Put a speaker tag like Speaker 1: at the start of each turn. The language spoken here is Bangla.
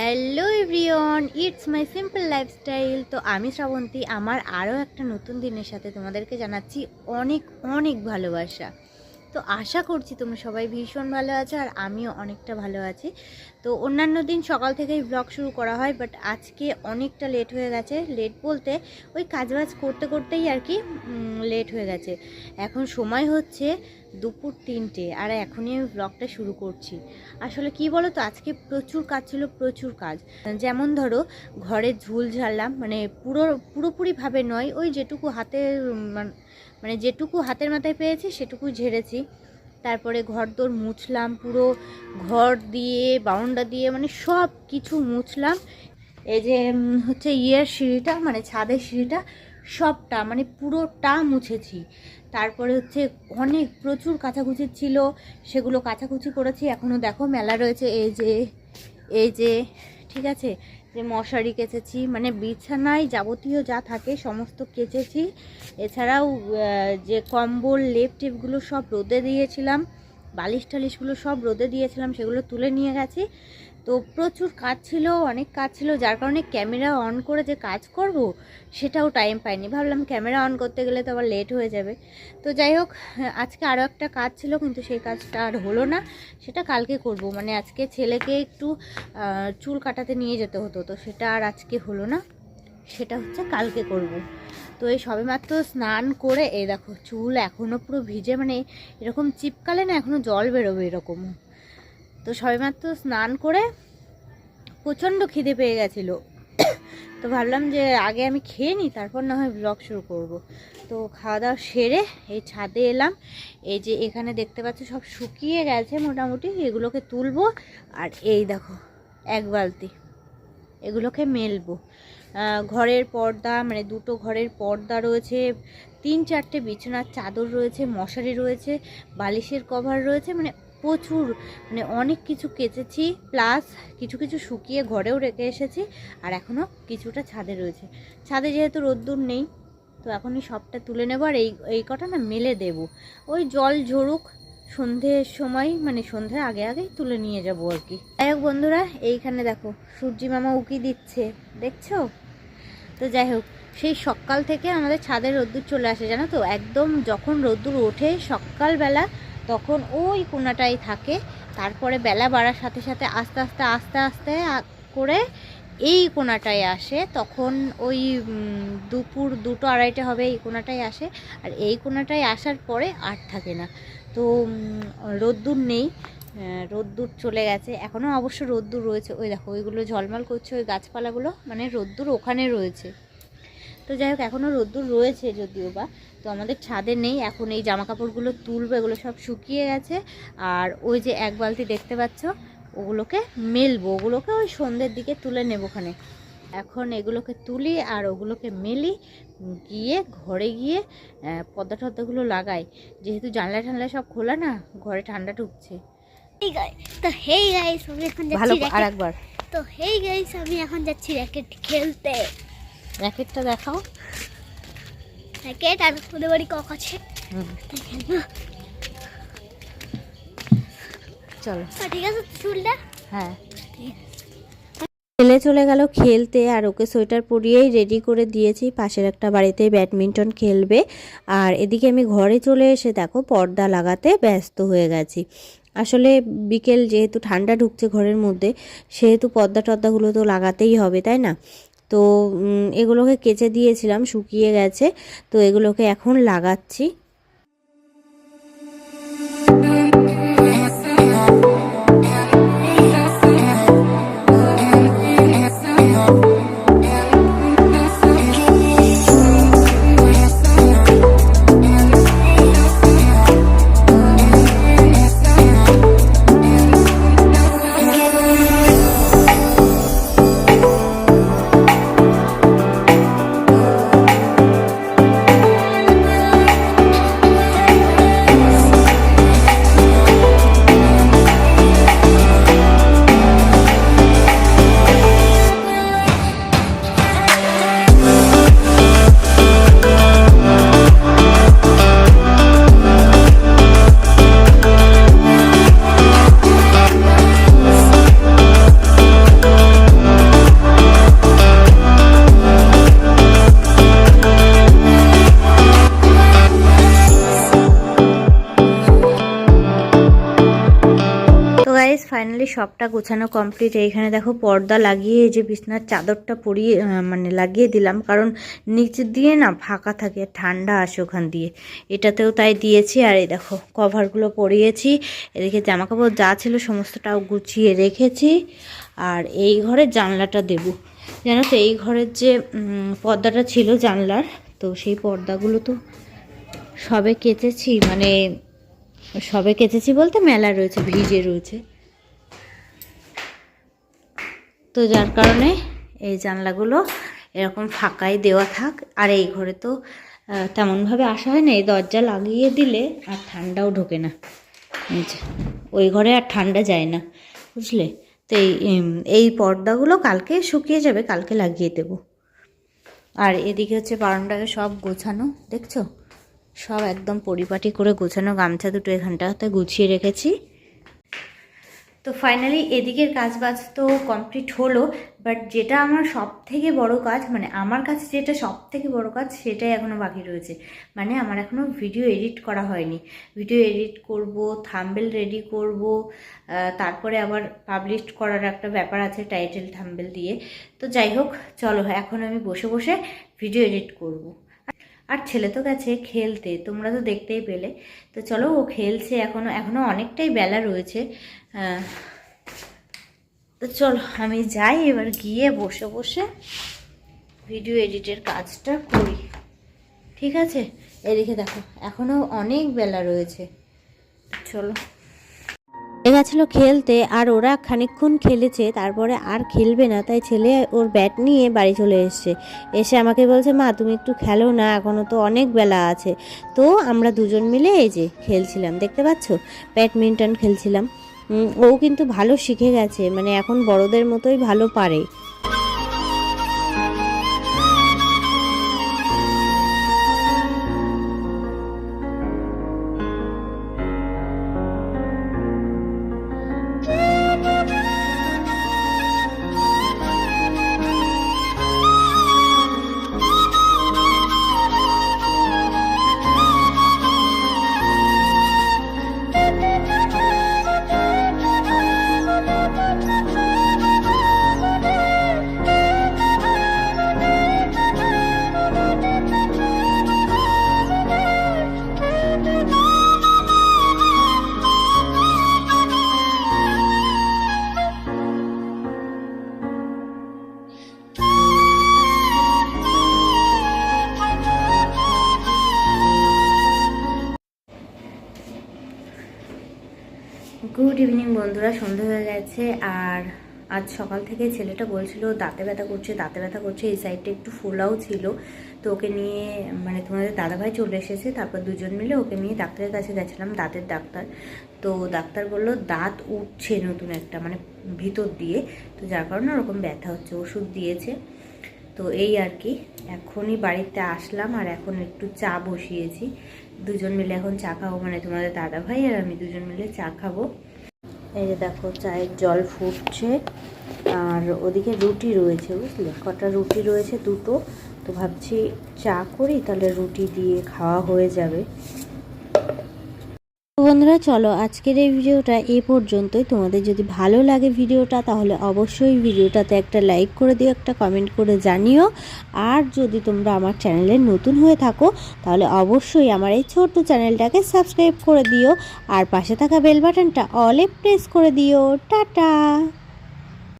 Speaker 1: Hello everyone it's my simple lifestyle তো আমি শ্রাবন্তী, আমার আরও একটা নতুন দিনের সাথে তোমাদেরকে জানাচ্ছি অনেক অনেক ভালোবাসা। তো আশা করছি তোমরা সবাই ভীষণ ভালো আছো আর আমিও অনেকটা ভালো আছি। তো অন্যান্য দিন সকাল থেকেই ব্লগ শুরু করা হয় বাট আজকে অনেকটা লেট হয়ে গেছে। লেট বলতে ওই কাজবাজ করতে করতেই আর কি লেট হয়ে গেছে। এখন সময় হচ্ছে দুপুর তিনটে আর এখনই আমি ব্লগটা শুরু করছি। আসলে কি বলো তো আজকে প্রচুর কাজ ছিল, প্রচুর কাজ। যেমন ধরো, ঘরে ঝুল ঝাড়লাম মানে পুরো, পুরোপুরিভাবে নয়, ওই যেটুকু হাতে মান- যেটুকু হাতের মাথায় পেয়েছি সেটুকু ঝেড়েছি। তারপরে ঘর দোর মুছলাম, পুরো ঘর দিয়ে বাউন্ডা দিয়ে মানে সব কিছু মুছলাম। এই যে হচ্ছে ইয়ের সিঁড়িটা মানে ছাদের সিঁড়িটা সবটা মানে পুরোটা মুছেছি। তারপরে হচ্ছে অনেক প্রচুর কাচাকুচি ছিল, সেগুলো কাচাকুচি করেছি। এখনও দেখো মেলা রয়েছে, এই যে এই যে, ঠিক আছে? যে মশারি কেচেছি মানে বিছানায় যাবতীয় যা থাকে সমস্ত কেচেছি। এছাড়াও যে কম্বল, লেপ টেপগুলো সব রোদে দিয়েছিলাম, বালিশ টালিশগুলো সব রোদে দিয়েছিলাম, সেগুলো তুলে নিয়ে গেছি। তো প্রচুর কাজ ছিল, অনেক কাজ ছিল, যার কারণে ক্যামেরা অন করে যে কাজ করব, সেটাও টাইম পাইনি। ভাবলাম ক্যামেরা অন করতে গেলে তো আবার লেট হয়ে যাবে। তো যাই হোক, আজকে আরও একটা কাজ ছিল, কিন্তু সেই কাজটা আর হলো না। সেটা কালকে করব। মানে আজকে ছেলেকে একটু চুল কাটাতে নিয়ে যেতে হতো, তো সেটা আর আজকে হলো না। সেটা হচ্ছে কালকে করব। তো এই সবেমাত্র স্নান করে, এই দেখো, চুল এখনও পুরো ভিজে মানে এরকম চিপকালে না এখনও জল বেরোবে এরকম। তো সবেমাত্র স্নান করে প্রচণ্ড খিদে পেয়ে গেছিল। তো ভাবলাম যে আগে আমি খেয়ে নিই, তারপর না হয় ব্লগ শুরু করব। তো খাওয়া দাওয়া সেরে এই ছাদে এলাম। এই যে এখানে দেখতে পাচ্ছ সব শুকিয়ে গেছে মোটামুটি, এগুলোকে তুলবো আর এই দেখো, এক বালতি। এগুলোকে মেলবো। ঘরের পর্দা মানে দুটো ঘরের পর্দা রয়েছে, তিন চারটে বিছানার চাদর রয়েছে, মশারি রয়েছে, বালিশের কভার রয়েছে মানে প্রচুর মানে অনেক কিছু কেচেছি প্লাস কিছু কিছু শুকিয়ে ঘরেও রেখে এসেছি, আর এখনও কিছুটা ছাদে রয়েছে। ছাদে যেহেতু রোদ্দুর নেই, তো এখনই সবটা তুলে নেব, আর এই এই কটা না মেলে দেব। ওই জল ঝরুক, সন্ধ্যের সময় মানে সন্ধ্যার আগে আগেই তুলে নিয়ে যাব আর কি। যাই হোক বন্ধুরা, এইখানে দেখো, সূর্যি মামা উকি দিচ্ছে, দেখছ? তো যাই হোক, সেই সকাল থেকে আমাদের ছাদের রোদ্দুর চলে আসে, জানো তো? একদম যখন রোদ্দুর ওঠে সকালবেলা তখন ওই কোনাটাই থাকে। তারপরে বেলা বাড়ার সাথে সাথে আস্তে আস্তে আস্তে আস্তে করে এই কোনাটায় আসে। তখন ওই দুপুর দুটো আড়াইটে হবে এই কোনাটায় আসে। আর এই কোনাটায় আসার পরে আর থাকে না। তো রোদ্দুর নেই। রোদ্দুর চলে গেছে। এখনও অবশ্য রোদ্দুর রয়েছে। ওই দেখো, ওইগুলো ঝলমল করছে ওই গাছপালাগুলো। মানে রোদ্দুর ওখানে রয়েছে। তো যাই হোক এখনও রোদ্দুর রয়েছে যদিও বা তো আমাদের ছাদে নেই। এখন এই জামা কাপড়গুলো তুলবো এগুলো সব শুকিয়ে গেছে। আর ওই যে এক বালতি দেখতে পাচ্ছ ওগুলোকে মেলবো ওগুলোকে ওই সন্ধ্যের দিকে তুলে নেব ওখানে। এখন এগুলোকে তুলি আর ওগুলোকে মেলি গিয়ে ঘরে গিয়ে আহ, পর্দা টর্দাগুলো লাগাই। যেহেতু জানলা টানলা সব খোলা না ঘরে ঠান্ডা ঢুকছে।
Speaker 2: তো হেই গাইস আমি এখন যাচ্ছি
Speaker 1: আর
Speaker 2: র্যাকেট
Speaker 1: একবার
Speaker 2: তো হেই গাইস আমি এখন যাচ্ছি র্যাকেট খেলতে।
Speaker 1: র্যাকেটটা দেখাও।
Speaker 2: র্যাকেট আর ওদের বাড়ি কক আছে।
Speaker 1: চলো।
Speaker 2: তো ঠিক আছে চুলটা?
Speaker 1: হ্যাঁ। ছেলে চলে গেল খেলতে আর ওকে সোয়েটার পরিয়েই রেডি করে দিয়েছি। পাশের একটা বাড়িতে ব্যাডমিন্টন খেলবে। আর এদিকে আমি ঘরে চলে এসে দেখো পর্দা লাগাতে ব্যস্ত হয়ে গেছি। আসলে বিকেল যেহেতু ঠান্ডা ঢুকছে ঘরের মধ্যে সেহেতু পর্দা টর্দাগুলো তো লাগাতেই হবে তাই না? তো এগুলোকে কেচে দিয়েছিলাম শুকিয়ে গেছে। তো এগুলোকে এখন লাগাচ্ছি। সবটা গোছানো কমপ্লিট এইখানে দেখো পর্দা লাগিয়ে যে বিছনার চাদরটা পরিয়ে মানে লাগিয়ে দিলাম। কারণ নিচ দিয়ে না ফাঁকা থাকে, ঠান্ডা আসে ওখান দিয়ে। এটাতেও তাই দিয়েছি। আর এই দেখো কভারগুলো পরিয়েছি। এদিকে জামাকাপড় যা ছিল সমস্তটাও গুছিয়ে রেখেছি। আর এই ঘরের জানলাটা দেব। জানো তো, এই ঘরের যে পর্দাটা ছিল জানলার, তো সেই পর্দাগুলো তো সবে কেচেছি। মানে সবে কেচেছি বলতে মেলা রয়েছে, ভিজে রয়েছে। তো যার কারণে এই জানলাগুলো এরকম ফাঁকাই দেওয়া থাক, আর এই ঘরে তো তেমনভাবে আসা হয় না, এই দরজা লাগিয়ে দিলে আর ঠান্ডাও ঢোকে না। ওই ঘরে আর ঠান্ডা যায় না, বুঝলে? তো এই এই পর্দাগুলো কালকে শুকিয়ে যাবে, কালকে লাগিয়ে দেব। আর এদিকে হচ্ছে বারান্দাকে সব গোছানো, দেখছ? সব একদম পরিপাটি করে গোছানো গামছা দুটো এখানটাতে গুছিয়ে রেখেছি। তো ফাইনালি এদিকের কাজ বাজ তো কমপ্লিট হলো বাট যেটা আমার সব থেকে বড় কাজ মানে আমার কাছে যেটা সব থেকে বড় কাজ সেটাই এখনও বাকি রয়েছে। মানে আমার এখনও ভিডিও এডিট করা হয়নি। ভিডিও এডিট করব থাম্বেল রেডি করব তারপরে আবার পাবলিশ করার একটা ব্যাপার আছে টাইটেল থাম্বেল দিয়ে। তো যাই হোক, চলো এখন আমি বসে বসে ভিডিও এডিট করব। আর ছেলে তো গেছে খেলতে, তোমরা তো দেখতেই পেলে। তো চলো ও খেলছে এখনও এখনও অনেকটাই বেলা রয়েছে। তো চলো আমি যাই এবার গিয়ে বসে বসে ভিডিও এডিটের কাজটা করি। ঠিক আছে? এদিকে দেখো এখনও অনেক বেলা রয়েছে। চলো। গেছিল খেলতে আর ওরা খানিক্ষণ খেলেছে, তারপরে আর খেলবে না। তাই ছেলে ওর ব্যাট নিয়ে বাড়ি চলে এসছে। এসে আমাকে বলছে, মা, তুমি একটু খেলো না এখনও তো অনেক বেলা আছে। তো আমরা দুজন মিলে এই যে খেলছিলাম, দেখতে পাচ্ছ? ব্যাডমিন্টন খেলছিলাম। ও কিন্তু ভালো শিখে গেছে মানে এখন বড়দের মতোই ভালো পারে। গুড ইভিনিং বন্ধুরা, সন্ধে হয়ে গেছে আর আজ সকাল থেকে ছেলেটা বলছিল, দাঁতে ব্যথা করছে, দাঁতে ব্যথা করছে, এই সাইডটা একটু ফোলাও ছিল। তো ওকে নিয়ে মানে তোমাদের দাদাভাই চলে এসেছে, তারপর দুজন মিলে ওকে নিয়ে ডাক্তারের কাছে গেছিলাম, দাঁতের ডাক্তার। তো ডাক্তার বলল, দাঁত উঠছে নতুন একটা মানে ভিতর দিয়ে। তো যার কারণে ওরকম ব্যথা হচ্ছে, ওষুধ দিয়েছে। তো এই আর কি, এখনই বাড়িতে আসলাম আর এখন একটু চা বসিয়েছি। দুজন মিলে এখন চা খাব। মানে তোমাদের দাদা ভাই আর আমি দুজন মিলে চা খাব। এই যে দেখো, চায়ের জল ফুটছে। আর ওদিকে রুটি রয়েছে, বুঝলে? কটা রুটি রয়েছে দুটো। তো ভাবছি চা করি, তাহলে রুটি দিয়ে খাওয়া হয়ে যাবে। বন্ধুরা, চলো আজকের এই ভিডিওটা এ পর্যন্তই। তোমাদের যদি ভালো লাগে ভিডিওটা, তাহলে অবশ্যই ভিডিওটাতে একটা লাইক করে দিও, একটা কমেন্ট করে জানিও। আর যদি তোমরা আমার চ্যানেলে নতুন হয়ে থাকো, তাহলে অবশ্যই আমার এই ছোট্ট চ্যানেলটাকে সাবস্ক্রাইব করে দিও। আর পাশে থাকা বেল বাটনটা অলে প্রেস করে দিও। টাটা!